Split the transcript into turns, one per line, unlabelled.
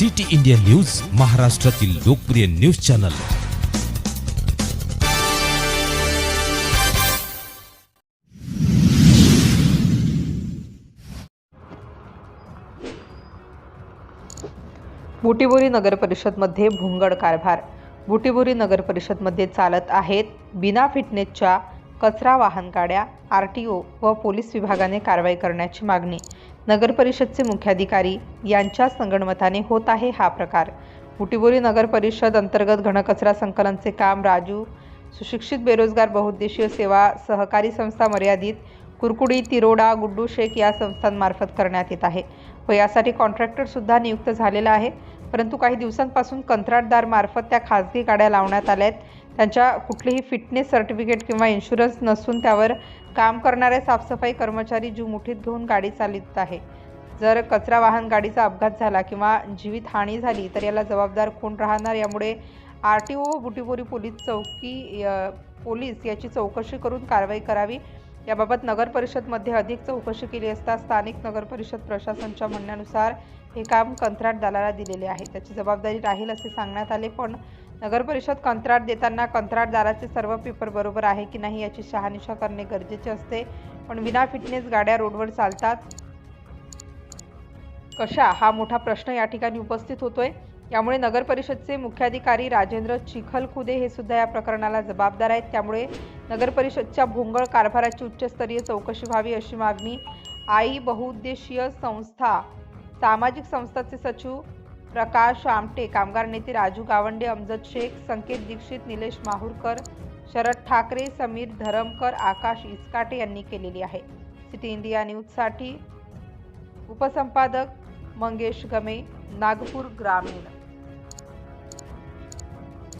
City India news महाराष्ट्रातील लोकप्रिय news channel.
Butibori नगर परिषदमध्ये भुंगड कारभार. बुटीबोरी नगर परिषदमध्ये चालत आहेत बिना फिटनेसच्या कचरा वाहन गाड्या आर टी ओ व पोलीस विभागाने कारवाई करण्याची मागणी. नगरपरिषदचे मुख्याधिकारी यांच्या संगणमताने होत आहे हा प्रकार. बुटिबोरी नगर परिषद अंतर्गत घनकचरा संकलनचे काम राजू सुशिक्षित बेरोजगार बहुउद्देशीय सेवा सहकारी संस्था मर्यादित कुरकुडी तिरोडा गुड्डू शेख या संस्थांमार्फत करण्यात येत आहे. व यासाठी कॉन्ट्रॅक्टरसुद्धा नियुक्त झालेला आहे. परंतु काही दिवसांपासून कंत्राटदारमार्फत त्या खाजगी गाड्या लावण्यात आल्या आहेत. त्यांच्या कुठलीही फिटनेस सर्टिफिकेट किंवा इन्शुरन्स नसून त्यावर काम करणारे साफसफाई कर्मचारी जीव मुठीत घेऊन गाडी चालवित आहे. जर कचरा वाहन गाडीचा अपघात झाला किंवा जीवितहानी झाली तर याला जबाबदार कोण राहणार? यामुळे आर टी ओ व बुटीबोरी पोलीस चौकी पोलीस याची चौकशी करून कारवाई करावी. याबाबत नगर परिषदमध्ये अधिक चौकशी केली असता स्थानिक नगर परिषद प्रशासनच्या म्हणण्यानुसार हे काम कंत्राटदाराला दिलेले आहे. त्याची जबाबदारी राहील असे सांगण्यात आले पण नगरपरिषद कंत्राट देताना कंत्राटदाराचे सर्व पेपर बरोबर आहे की नाही याची शहानिशा करणे गरजेचे असते. पण विना फिटनेस गाड्या रोडवर चालतात. कशा? हा मोठा प्रश्न या ठिकाणी उपस्थित होतोय. यामुळे नगर परिषदचे मुख्याधिकारी राजेंद्र चिखलखुदे हे सुद्धा या प्रकरणाला जबाबदार आहेत. त्यामुळे नगर परिषदच्या भोंगळ कारभाराची उच्चस्तरीय चौकशी व्हावी अशी मागणी. आई बहुउद्देशीय संस्था सामाजिक संस्थाचे सचिव प्रकाश आमटे कामगार नेते राजू गावंडे अमजद शेख संकेत दीक्षित निलेश माहूरकर शरद ठाकरे समीर धरमकर आकाश इस्काटे यांनी केलेली आहे. सिटी इंडिया न्यूजसाठी उपसंपादक मंगेश गमे नागपूर ग्रामीण.